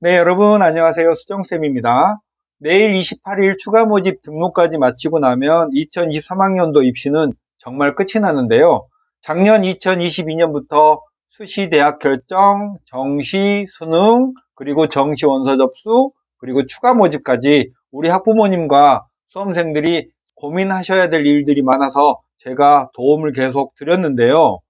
네, 여러분 안녕하세요. 수정쌤입니다. 내일 28일 추가 모집 등록까지 마치고 나면 2023학년도 입시는 정말 끝이 나는데요. 작년 2022년부터 수시 대학 결정, 정시 수능, 그리고 정시 원서 접수, 그리고 추가 모집까지 우리 학부모님과 수험생들이 고민하셔야 될 일들이 많아서 제가 도움을 계속 드렸는데요.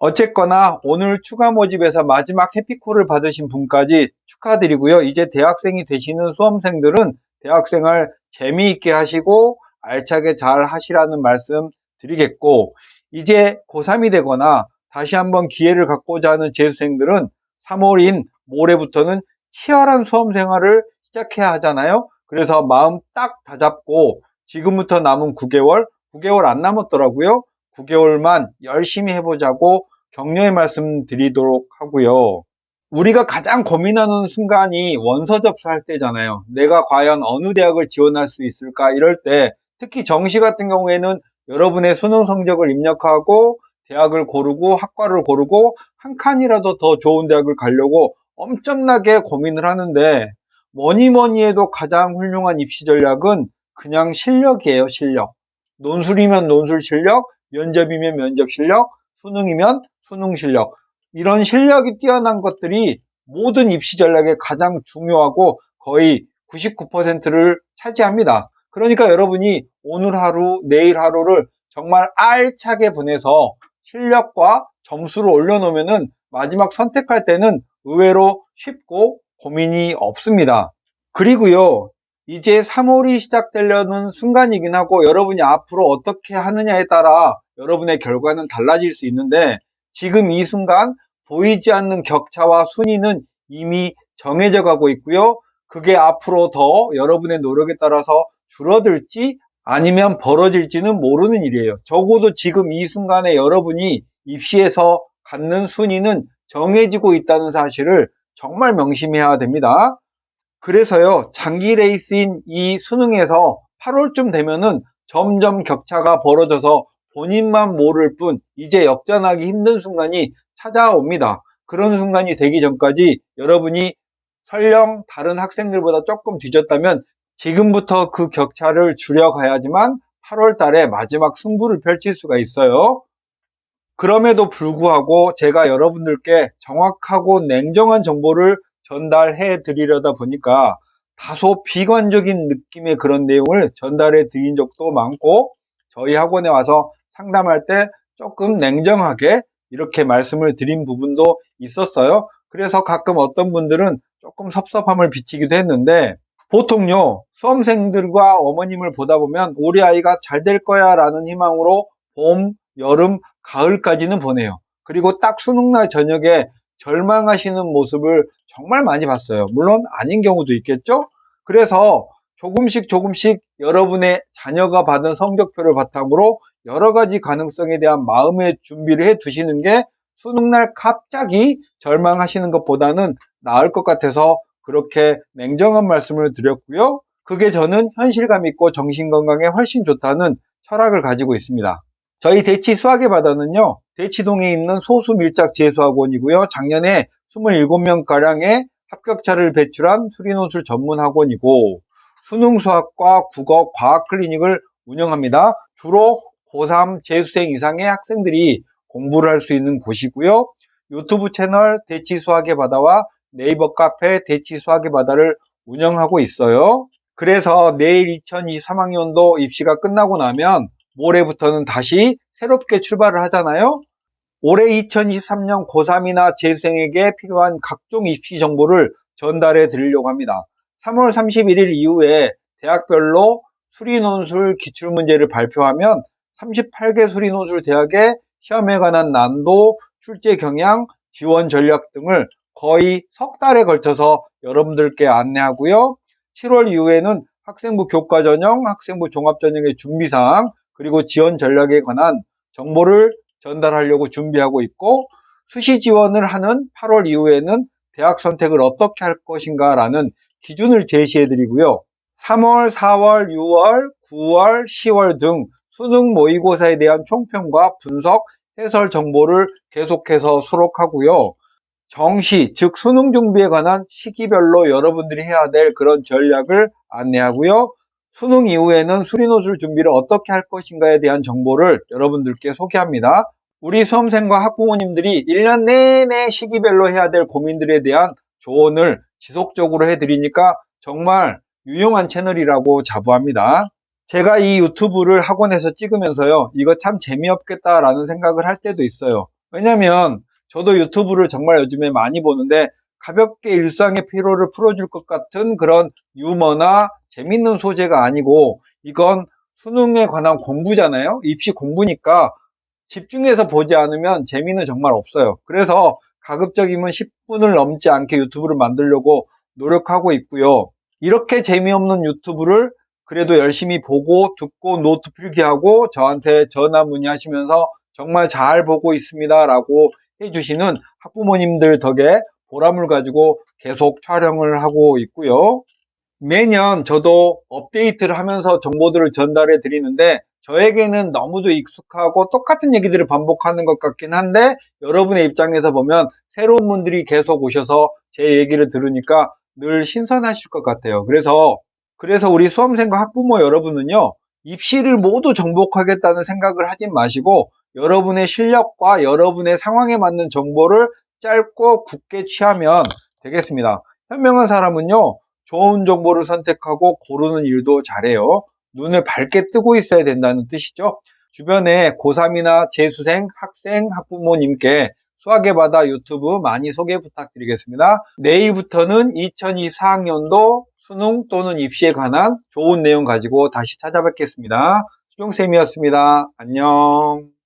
어쨌거나 오늘 추가 모집에서 마지막 해피콜을 받으신 분까지 축하드리고요. 이제 대학생이 되시는 수험생들은 대학생활 재미있게 하시고 알차게 잘 하시라는 말씀 드리겠고 이제 고3이 되거나 다시 한번 기회를 갖고자 하는 재수생들은 3월인 모레부터는 치열한 수험 생활을 시작해야 하잖아요. 그래서 마음 딱 다잡고 지금부터 남은 9개월, 9개월 안 남았더라고요. 9개월만 열심히 해보자고 격려의 말씀 드리도록 하고요. 우리가 가장 고민하는 순간이 원서 접수할 때잖아요. 내가 과연 어느 대학을 지원할 수 있을까 이럴 때 특히 정시 같은 경우에는 여러분의 수능 성적을 입력하고 대학을 고르고 학과를 고르고 한 칸이라도 더 좋은 대학을 가려고 엄청나게 고민을 하는데 뭐니 뭐니 해도 가장 훌륭한 입시 전략은 그냥 실력이에요, 실력. 논술이면 논술 실력, 면접이면 면접 실력, 수능이면 수능 실력. 이런 실력이 뛰어난 것들이 모든 입시 전략에 가장 중요하고 거의 99%를 차지합니다. 그러니까 여러분이 오늘 하루, 내일 하루를 정말 알차게 보내서 실력과 점수를 올려놓으면 마지막 선택할 때는 의외로 쉽고 고민이 없습니다. 그리고요, 이제 3월이 시작되려는 순간이긴 하고 여러분이 앞으로 어떻게 하느냐에 따라 여러분의 결과는 달라질 수 있는데 지금 이 순간 보이지 않는 격차와 순위는 이미 정해져 가고 있고요. 그게 앞으로 더 여러분의 노력에 따라서 줄어들지 아니면 벌어질지는 모르는 일이에요. 적어도 지금 이 순간에 여러분이 입시에서 갖는 순위는 정해지고 있다는 사실을 정말 명심해야 됩니다. 그래서요, 장기 레이스인 이 수능에서 8월쯤 되면은 점점 격차가 벌어져서 본인만 모를 뿐 이제 역전하기 힘든 순간이 찾아옵니다. 그런 순간이 되기 전까지 여러분이 설령 다른 학생들보다 조금 뒤졌다면 지금부터 그 격차를 줄여가야지만 8월 달에 마지막 승부를 펼칠 수가 있어요. 그럼에도 불구하고 제가 여러분들께 정확하고 냉정한 정보를 전달해 드리려다 보니까 다소 비관적인 느낌의 그런 내용을 전달해 드린 적도 많고 저희 학원에 와서 상담할 때 조금 냉정하게 이렇게 말씀을 드린 부분도 있었어요. 그래서 가끔 어떤 분들은 조금 섭섭함을 비치기도 했는데 보통요 수험생들과 어머님을 보다 보면 우리 아이가 잘 될 거야 라는 희망으로 봄, 여름, 가을까지는 보내요. 그리고 딱 수능날 저녁에 절망하시는 모습을 정말 많이 봤어요. 물론 아닌 경우도 있겠죠? 그래서 조금씩 조금씩 여러분의 자녀가 받은 성적표를 바탕으로 여러 가지 가능성에 대한 마음의 준비를 해 두시는 게 수능날 갑자기 절망하시는 것보다는 나을 것 같아서 그렇게 냉정한 말씀을 드렸고요. 그게 저는 현실감 있고 정신건강에 훨씬 좋다는 철학을 가지고 있습니다. 저희 대치 수학의 바다는요, 대치동에 있는 소수 밀착 재수학원이고요. 작년에 27명가량의 합격자를 배출한 수리논술 전문 학원이고, 수능 수학과 국어 과학 클리닉을 운영합니다. 주로 고3 재수생 이상의 학생들이 공부를 할 수 있는 곳이고요. 유튜브 채널 대치 수학의 바다와 네이버 카페 대치 수학의 바다를 운영하고 있어요. 그래서 내일 2023학년도 입시가 끝나고 나면 모레부터는 다시 새롭게 출발을 하잖아요. 올해 2023년 고3이나 재수생에게 필요한 각종 입시 정보를 전달해 드리려고 합니다. 3월 31일 이후에 대학별로 수리논술 기출문제를 발표하면 38개 수리논술 대학의 시험에 관한 난도, 출제 경향, 지원 전략 등을 거의 석 달에 걸쳐서 여러분들께 안내하고요. 7월 이후에는 학생부 교과 전형, 학생부 종합 전형의 준비사항, 그리고 지원 전략에 관한 정보를 전달하려고 준비하고 있고 수시 지원을 하는 8월 이후에는 대학 선택을 어떻게 할 것인가 라는 기준을 제시해 드리고요. 3월, 4월, 6월, 9월, 10월 등 수능 모의고사에 대한 총평과 분석, 해설 정보를 계속해서 수록하고요. 정시, 즉 수능 준비에 관한 시기별로 여러분들이 해야 될 그런 전략을 안내하고요. 수능 이후에는 수리노술 준비를 어떻게 할 것인가에 대한 정보를 여러분들께 소개합니다. 우리 수험생과 학부모님들이 1년 내내 시기별로 해야 될 고민들에 대한 조언을 지속적으로 해드리니까 정말 유용한 채널이라고 자부합니다. 제가 이 유튜브를 학원에서 찍으면서요, 이거 참 재미없겠다라는 생각을 할 때도 있어요. 왜냐면 저도 유튜브를 정말 요즘에 많이 보는데 가볍게 일상의 피로를 풀어줄 것 같은 그런 유머나 재밌는 소재가 아니고 이건 수능에 관한 공부잖아요. 입시 공부니까 집중해서 보지 않으면 재미는 정말 없어요. 그래서 가급적이면 10분을 넘지 않게 유튜브를 만들려고 노력하고 있고요. 이렇게 재미없는 유튜브를 그래도 열심히 보고 듣고 노트 필기하고 저한테 전화 문의하시면서 정말 잘 보고 있습니다 라고 해주시는 학부모님들 덕에 보람을 가지고 계속 촬영을 하고 있고요. 매년 저도 업데이트를 하면서 정보들을 전달해 드리는데 저에게는 너무도 익숙하고 똑같은 얘기들을 반복하는 것 같긴 한데 여러분의 입장에서 보면 새로운 분들이 계속 오셔서 제 얘기를 들으니까 늘 신선하실 것 같아요. 그래서 그래서 우리 수험생과 학부모 여러분은요 입시를 모두 정복하겠다는 생각을 하지 마시고 여러분의 실력과 여러분의 상황에 맞는 정보를 짧고 굳게 취하면 되겠습니다. 현명한 사람은요 좋은 정보를 선택하고 고르는 일도 잘해요. 눈을 밝게 뜨고 있어야 된다는 뜻이죠. 주변에 고3이나 재수생, 학생, 학부모님께 수학의 바다 유튜브 많이 소개 부탁드리겠습니다. 내일부터는 2024학년도 수능 또는 입시에 관한 좋은 내용 가지고 다시 찾아뵙겠습니다. 수종쌤이었습니다. 안녕.